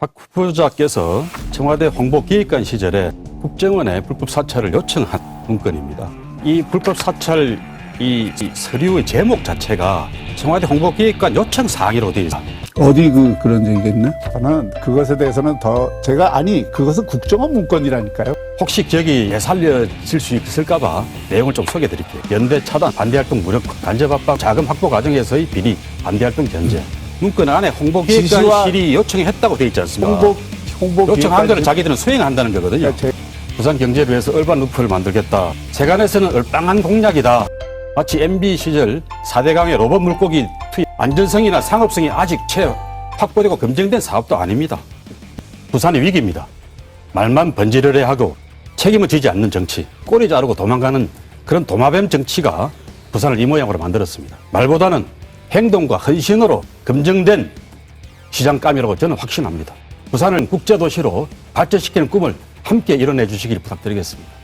박 후보자께서 청와대 홍보기획관 시절에 국정원에 불법 사찰을 요청한 문건입니다. 이 불법 사찰 이, 이 서류의 제목 자체가 청와대 홍보기획관 요청 사항이라고 되어 있습니다. 어디 그 그런 적이 있나? 저는 그것에 대해서는 더 제가 아니 그것은 국정원 문건이라니까요. 혹시 기억이 예살려질 수 있을까봐 내용을 좀 소개해 드릴게요. 연대 차단, 반대활동 무력화, 간접압박, 자금 확보 과정에서의 비리, 반대활동 견제. 문건 안에 지시와- 홍보기획관실이 요청했다고 되어 있지 않습니까? 홍보 홍보 요청한 기획관이- 자기들은 수행한다는 거거든요. 제- 부산 경제를 위해서 얼반 루프를 만들겠다. 세간에서는 얼빵한 공약이다. 마치 MB 시절 4대강의 로봇 물고기 투입, 안전성이나 상업성이 아직 채 확보되고 검증된 사업도 아닙니다. 부산의 위기입니다. 말만 번지르르 하고 책임을 지지 않는 정치, 꼬리 자르고 도망가는 그런 도마뱀 정치가 부산을 이 모양으로 만들었습니다. 말보다는 행동과 헌신으로 검증된 시장감이라고 저는 확신합니다. 부산을 국제도시로 발전시키는 꿈을 함께 이뤄내 주시길 부탁드리겠습니다.